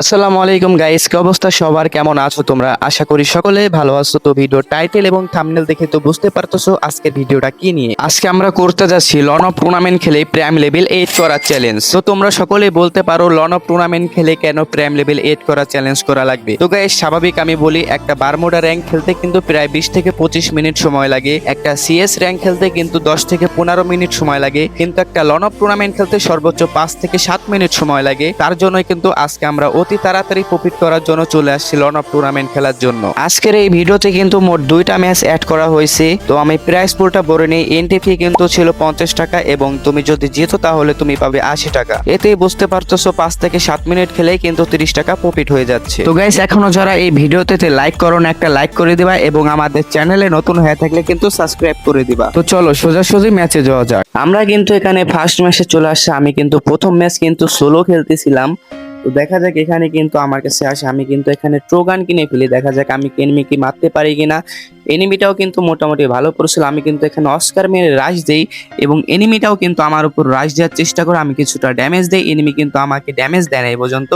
আসসালামু আলাইকুম গাইস কি অবস্থা? সবার কেমন আছো তোমরা? আশা করি সকলে ভালো আছো। তো ভিডিও টাইটেল এবং থাম্বনেল দেখে তো বুঝতে পারতেছো আজকের ভিডিওটা কি নিয়ে। আজকে আমরা করতে যাচ্ছি লন অফ টুর্নামেন্ট খেলে প্রাইম লেভেল এইট করার চ্যালেঞ্জ তো তোমরা সকলে বলতে পারো লন অফ টুর্নামেন্ট খেলে কেন প্রাইম লেভেল এইট করার চ্যালেঞ্জ করা লাগবে। তো গাইস স্বাভাবিক আমি বলি, একটা বারমোডা র্যাঙ্ক খেলতে কিন্তু প্রায় বিশ থেকে পঁচিশ মিনিট সময় লাগে। একটা সিএস র্যাঙ্ক খেলতে কিন্তু দশ থেকে পনেরো মিনিট সময় লাগে। কিন্তু একটা লন অফ টুর্নামেন্ট খেলতে সর্বোচ্চ পাঁচ থেকে সাত মিনিট সময় লাগে। তার জন্যই কিন্তু আজকে আমরা অতি তাড়াতাড়ি প্রফিট করার জন্য চলে আসছি লন অফ টুর্নামেন্ট খেলার জন্য। আজকের এই ভিডিওতে কিন্তু মোট দুইটা ম্যাচ অ্যাড করা হয়েছে। তো আমি প্রাইস পুলটা ভরে নিই। এন্ট্রি ফি কিন্তু ছিল পঞ্চাশ টাকা এবং তুমি যদি জিতো তাহলে তুমি পাবে আশি টাকা। এতে বুঝতে পারতেছো পাঁচ থেকে সাত মিনিট খেলেই কিন্তু তিরিশ টাকা প্রফিট হয়ে যাচ্ছে। তো গাইস এখনও যারা এই ভিডিওতে লাইক করো না, একটা লাইক করে দিবা এবং আমাদের চ্যানেলে নতুন হয়ে থাকলে কিন্তু সাবস্ক্রাইব করে দিবা। তো চলো সোজাসুজি ম্যাচে যাওয়া যাক। আমরা কিন্তু এখানে ফার্স্ট ম্যাচে চলে আসছে আমি কিন্তু প্রথম ম্যাচ কিন্তু সোলো খেলতেছিলাম। তো দেখা যাক এখানে কিন্তু আমার কাছে আসে। আমি কিন্তু এখানে ট্রোগান কিনে ফেলি। দেখা যাক আমি কেনমি কি মারতে পারি কিনা। এনিমিটাও কিন্তু মোটামুটি ভালো পড়ছিল আমি কিন্তু এখানে অস্কার মেরে রাশ দেই এবং এনিমিটাও কিন্তু আমার উপর রাশ দেওয়ার চেষ্টা করে। আমি কিছুটা ড্যামেজ দেই। এনিমি কিন্তু আমাকে ড্যামেজ দেয় না এই পর্যন্ত।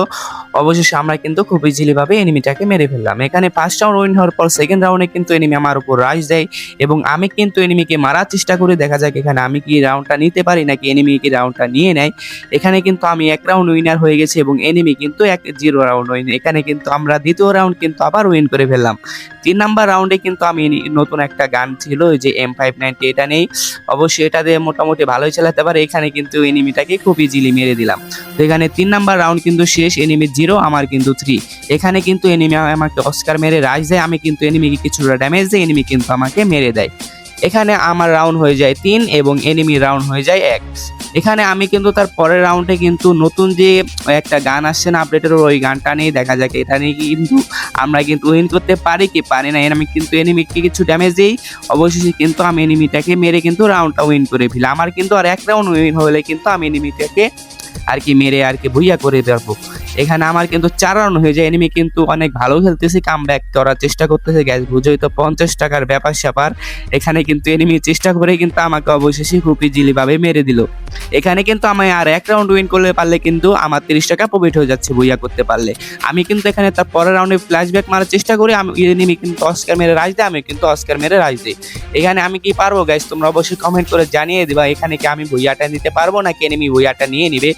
অবশেষে আমরা কিন্তু খুব ইজিলি ভাবে এনিমিটাকে মেরে ফেললাম। এখানে ফার্স্ট রাউন্ড উইন হওয়ার পর সেকেন্ড রাউন্ডে কিন্তু এনিমি আমার উপর রাশ দেয় এবং আমি কিন্তু এনিমিকে মারার চেষ্টা করি। দেখা যাক এখানে আমি কি রাউন্ডটা নিতে পারি নাকি এনিমি কি রাউন্ডটা নিয়ে নেয়। এখানে কিন্তু আমি এক রাউন্ড উইনার হয়ে গেছি এবং এনিমি কিন্তু এক জিরো রাউন্ড উইন এখানে কিন্তু আমরা দ্বিতীয় রাউন্ড কিন্তু আবার উইন করে ফেললাম। তিন নাম্বার রাউন্ডে কিন্তু আমি নি- নতুন একটা গান ছিল যে এম ফাইভ নাইনটি এটা নেই। অবশ্যই এটা দিয়ে মোটামুটি ভালোই চালাতে পারে। এখানে কিন্তু এনিমিটাকে খুব ইজিলি মেরে দিলাম। তো এখানে তিন নাম্বার রাউন্ড কিন্তু শেষ এনিমি জিরো আমার কিন্তু থ্রি এখানে কিন্তু এনিমি আমাকে অস্কার মেরে রাজ দেয়, আমি কিন্তু এনিমিকে কিছুটা ড্যামেজ দেয় এনিমি কিন্তু আমাকে মেরে দেয়। এখানে আমার রাউন্ড হয়ে যায় তিন এবং এনিমি রাউন্ড হয়ে যায় এক। এখানে আমি কিন্তু তার পরের রাউন্ডে কিন্তু নতুন যে একটা গান আসছে না আপডেটের ওই গানটা নিয়ে দেখা যাক। এটা নিয়ে কিন্তু আমরা কিন্তু উইন করতে পারি কি পারি না আমি কিন্তু এনিমিকে কিছু ড্যামেজ দিই। অবশেষে কিন্তু আমি এনিমিটাকে মেরে কিন্তু রাউন্ডটা উইন করে ফেলি। আমার কিন্তু আর এক রাউন্ড উইন হলে কিন্তু আমি এনিমিটাকে আর কি মেরে আর কি ভুইয়া করে দেবো এখানে আমার কিন্তু চার রাউন্ড হয়ে যায়। এনিমি কিন্তু অনেক ভালো খেলতেছে কাম ব্যাক করার চেষ্টা করতেছে। গ্যাস বুঝোই তো পঞ্চাশ টাকার ব্যাপার স্যাপার। এখানে কিন্তু এনিমি চেষ্টা করে কিন্তু আমাকে অবশেষে খুব ইজিলি ভাবে মেরে দিল। এখানে কিন্তু আমি আর এক রাউন্ড উইন করলে পারলে কিন্তু আমার তিরিশ টাকা প্রফিট হয়ে যাচ্ছে বইয়া করতে পারলে। আমি কিন্তু এখানে তার পরের রাউন্ডে ফ্ল্যাশব্যাক মারার চেষ্টা করি। আমি এনিমি কিন্তু অস্কার মেরে রাজ আমি কিন্তু অস্কার মেরে রাজ দিই। এখানে আমি কি পারব গাইস তোমরা অবশ্যই কমেন্ট করে জানিয়ে দিবা, এখানে কি আমি বইয়াটা নিতে পারব নাকি এনিমি বইয়াটা নিয়ে নিবে?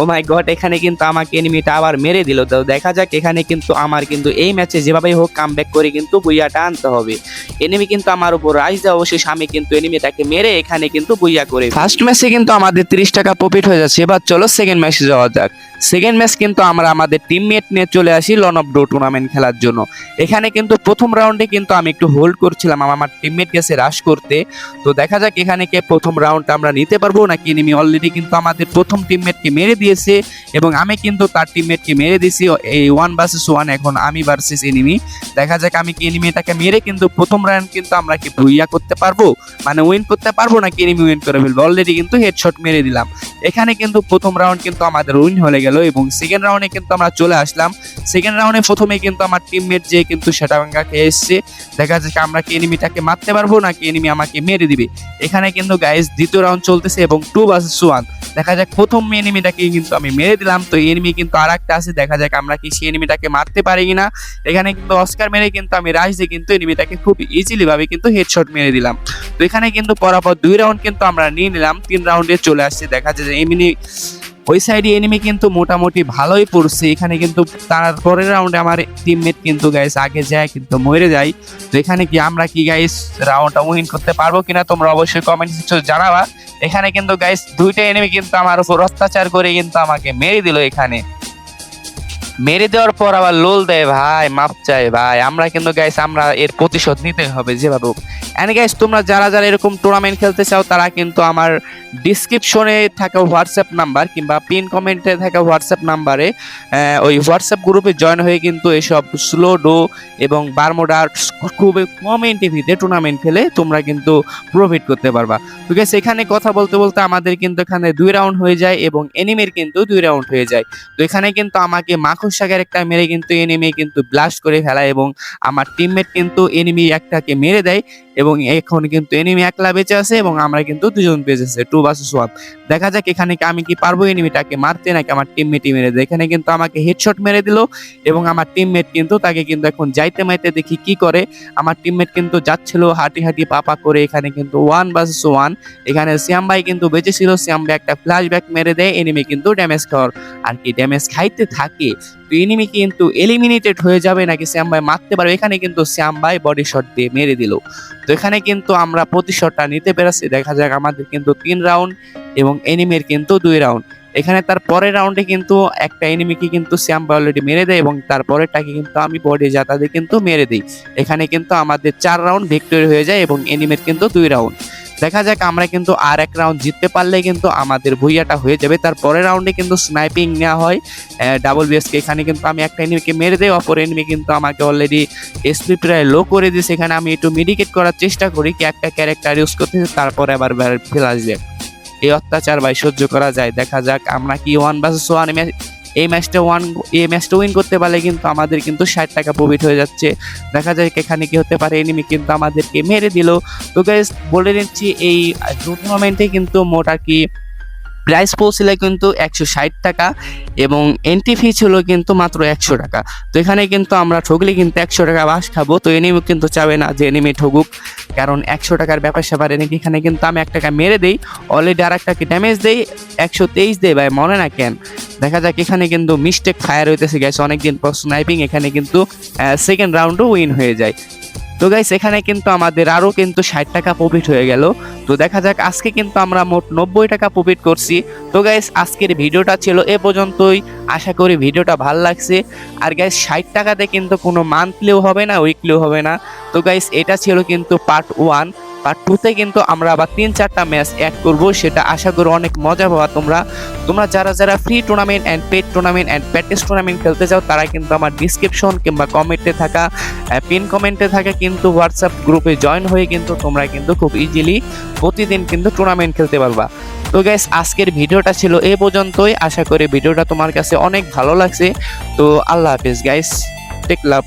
ও মাই গড এখানে কিন্তু আমাকে এনিমিটা আবার মেরে দিল। তো দেখা যাক, এখানে কিন্তু আমার কিন্তু এই ম্যাচে যেভাবেই হোক কাম করে কিন্তু বুইয়াটা আনতে হবে। এনিমি কিন্তু আমার উপর রাইজ দেওয়া অবশ্যই আমি কিন্তু এনিমিটাকে মেরে এখানে কিন্তু বুইয়া করে ফার্স্ট ম্যাচে কিন্তু আমাদের তিরিশ টাকা প্রফিট হয়ে যাচ্ছে। এবার চলো সেকেন্ড ম্যাচে যাওয়া যাক। সেকেন্ড ম্যাচ কিন্তু আমরা আমাদের টিমমেট নিয়ে চলে আসি লন অফ ডো টুর্নামেন্ট খেলার জন্য। এখানে কিন্তু প্রথম রাউন্ডে কিন্তু আমি একটু হোল্ড করছিলাম, আমার টিমমেট গেছে রাশ করতে। তো দেখা যাক, এখানে কে প্রথম রাউন্ডটা আমরা নিতে পারব নাকি এনিমি অলরেডি কিন্তু আমাদের প্রথম টিমমেটকে মেরে দিয়েছে এবং আমি কিন্তু তার টিমমেটকে মেরে দিয়েছি। এই ওয়ান ভার্সেস ওয়ান এখন আমি ভার্সেস এনিমি দেখা যাক আমি কি এনিমিটাকে মেরে কিন্তু প্রথম রাউন্ড কিন্তু আমরা কি ভুইয়া করতে পারব? মানে উইন করতে পারব নাকি এনিমি উইন করে ফেলব? অলরেডি কিন্তু হেডশট মেরে দিলাম। এখানে কিন্তু প্রথম রাউন্ড কিন্তু আমাদের উইন হয়ে গেল এবং সেকেন্ড রাউন্ডে কিন্তু আমরা চলে আসলাম। সেকেন্ড রাউন্ডে প্রথমে কিন্তু আমার টিমমেট যে কিন্তু সেটা ভাঙ্গা খেয়ে এসছে। দেখা যাচ্ছে আমরা কি এনিমিটাকে মারতে পারব নাকি এনিমি আমাকে মেরে দিবে। এখানে কিন্তু গাইস দ্বিতীয় রাউন্ড চলতেছে এবং টু ভার্সেস ওয়ান দেখা যাক প্রথম এনিমিটাকে কিন্তু আমি মেরে দিলাম। তো এনিমি কিন্তু আর একটা আছে, দেখা যাক আমরা কি সেই এনিমিটাকে মারতে পারি কিনা। এখানে কিন্তু অস্কার মেরে কিন্তু আমি রাজ দিয়ে কিন্তু এনিমিটাকে খুব ইজিলি ভাবে কিন্তু হেডশট মেরে দিলাম। তো এখানে কিন্তু পরাপর দুই রাউন্ড কিন্তু আমরা নিয়ে নিলাম, তিন রাউন্ডে চলে আসছে। দেখা যায় এমনি ওই সাইডে এনিমি কিন্তু মোটামুটি ভালোই পড়ছে। এখানে কিন্তু তার পরের রাউন্ডে আমার টিমমেট কিন্তু গাইস আগে যায়, কিন্তু মরে যায়। তো এখানে কি আমরা কি গাইস রাউন্ডটা উইন করতে পারব কিনা তোমরা অবশ্যই কমেন্ট সেকশনে জানাবা। এখানে কিন্তু গাইস দুইটা এনিমি কিন্তু আমার উপর অত্যাচার করে কিন্তু আমাকে মেরে দিল এখানে। মেরে দেওয়ার পর আবার লোল দেয়, ভাই, মাপ চাই, ভাই। আমরা কিন্তু গাইস আমরা এর প্রতিশোধ নিতে হবে যেভাবে হোক এন্ড গাইস তোমরা যারা যারা এরকম টুর্নামেন্ট খেলতে চাও, তারা কিন্তু আমার ডিসক্রিপশনে থাকা হোয়াটসঅ্যাপ নাম্বার কিংবা পিন কমেন্টে থাকা হোয়াটসঅ্যাপ নাম্বারে ওই হোয়াটসঅ্যাপ গ্রুপে জয়েন হয়ে কিন্তু এসব স্লো ডো এবং বারমোডার খুবই কম এনটিভিতে টুর্নামেন্ট খেলে তোমরা কিন্তু প্রফিট করতে পারবা। তো গেছে এখানে কথা বলতে বলতে আমাদের কিন্তু এখানে দুই রাউন্ড হয়ে যায় এবং এনিমের কিন্তু দুই রাউন্ড হয়ে যায়। তো এখানে কিন্তু আমাকে মাখুর শাকের একটা মেরে কিন্তু এনিমি কিন্তু ব্লাস্ট করে ফেলায় এবং আমার টিমমেট কিন্তু এনিমি একটাকে মেরে দেয়। এবং এখন কিন্তু এনিমি একলা বেঁচে আছে এবং আমরা কিন্তু দুজন বেঁচে আছে টু ভার্সেস ওয়ান দেখা যাক এখানে কি আমি কি পারব এনিমিটাকে মারতে নাকি আমার টিমমেটই মেরে দেয়। এখানে কিন্তু আমাকে হেডশট মেরে দিল এবং আমার টিমমেট কিন্তু তাকে কিন্তু এখন যাইতে মাইতে দেখি কি করে। আমার টিমমেট কিন্তু যাচ্ছিল হাঁটি হাঁটি পাপা করে এখানে কিন্তু ওয়ান ভার্সেস ওয়ান এখানে শ্যাম ভাই কিন্তু বেঁচে ছিল শ্যাম ভাই একটা ফ্ল্যাশ ব্যাক মেরে দেয় এনিমি কিন্তু ড্যামেজ খাওয়ার। আর কি ড্যামেজ খাইতে থাকে তো এনিমি কিন্তু এলিমিনেটেড হয়ে যাবে নাকি শ্যাম ভাই মারতে পারবে এখানে কিন্তু শ্যাম ভাই বডি শট দিয়ে মেরে দিল। তো এখানে কিন্তু আমরা প্রতিশটটা নিতে পেরেছি। দেখা যাক আমাদের কিন্তু তিন রাউন্ড এবং এনিমির কিন্তু দুই রাউন্ড এখানে তার পরের রাউন্ডে কিন্তু একটা এনিমিকে কিন্তু শ্যাম অলরেডি মেরে দেয় এবং তার পরেরটাকে কিন্তু আমি বডি জাতাতে কিন্তু মেরে দিই। এখানে কিন্তু আমাদের চার রাউন্ড ভিক্টোরি হয়ে যায় এবং এনিমির কিন্তু দুই রাউন্ড দেখা যাক আমরা কিন্তু আর এক রাউন্ড জিততে পারলে কিন্তু আমাদের ভুইয়াটা হয়ে যাবে। তার পরের রাউন্ডে কিন্তু স্নাইপিং নেওয়া হয়। ডাবল বিএসকে এখানে কিন্তু আমি একটা এনিমিকে মেরে দেই, অপর এনিমি কিন্তু আমাকে অলরেডি এসপি প্রায় লো করে দিয়েছে। সেখানে আমি একটু মেডিকেট করার চেষ্টা করি কি একটা ক্যারেক্টার ইউজ করতে তারপরে আবার ফেলা যায় এই অত্যাচার ভাই সহ্য করা যায়। দেখা যাক আমরা কি ওয়ান ভার্সেস ওয়ান এই ম্যাচটা ওয়ান এই ম্যাচটা উইন করতে পারলে কিন্তু আমাদের কিন্তু ষাট টাকা প্রফিট হয়ে যাচ্ছে। দেখা যায় এখানে কি হতে পারে এনিমি কিন্তু আমাদেরকে মেরে দিল। তো গাইজ বলে নিচ্ছি এই টুর্নামেন্টে কিন্তু মোটা কি প্রাইস পৌঁছিল কিন্তু একশো ষাট টাকা এবং এন্ট্রি ফি ছিল কিন্তু মাত্র একশো টাকা। তো এখানে কিন্তু আমরা ঠকলে কিন্তু একশো টাকা বাস খাব। তো এনিমি কিন্তু চাবে না যে এনিমি ঠকুক কারণ একশো টাকার ব্যাপার স্যাপার এনেকে এখানে কিন্তু আমি এক টাকা মেরে দেই অলরেডি আর একটাকে ড্যামেজ দেই, একশো তেইশ দেয় ভাই, মনে না কেন? দেখা যাক এখানে কিন্তু মিস্টেক ফায়ার হইতেছে গেছে অনেকদিন পর স্নাইপিং এখানে কিন্তু সেকেন্ড রাউন্ডও উইন হয়ে যায়। তো গাইস এখানে কিন্তু আমাদের আরও কিন্তু ষাট টাকা প্রফিট হয়ে গেল। তো দেখা যাক, আজকে কিন্তু আমরা মোট নব্বই টাকা প্রফিট করছি। তো গাইস আজকের ভিডিওটা ছিল এ পর্যন্তই। আশা করি ভিডিওটা ভালো লাগছে। আর গাইস ষাট টাকাতে কিন্তু কোনো মান্থলিও হবে না উইকলিও হবে না। তো গাইস এটা ছিল কিন্তু পার্ট ওয়ান পার্ট টুতে কিন্তু আমরা আবার তিন চারটা ম্যাচ অ্যাড করব, সেটা আশা করি অনেক মজা পাবা তোমরা। তোমরা যারা যারা free tournament and paid tournament and practice tournament খেলতে চাও, তারা কিন্তু আমার ডিসক্রিপশন কিংবা কমেন্টে থাকা পিন কমেন্টে থাকা কিন্তু হোয়াটসঅ্যাপ গ্রুপে জয়েন হয়ে কিন্তু তোমরা কিন্তু খুব ইজিলি প্রতিদিন কিন্তু টুর্নামেন্ট খেলতে পারবা। তো গাইস আজকের ভিডিওটা ছিল এ পর্যন্তই। আশা করি ভিডিওটা তোমার কাছে অনেক ভালো লাগছে। তো আল্লাহ হাফিজ গাইস টেক লাভ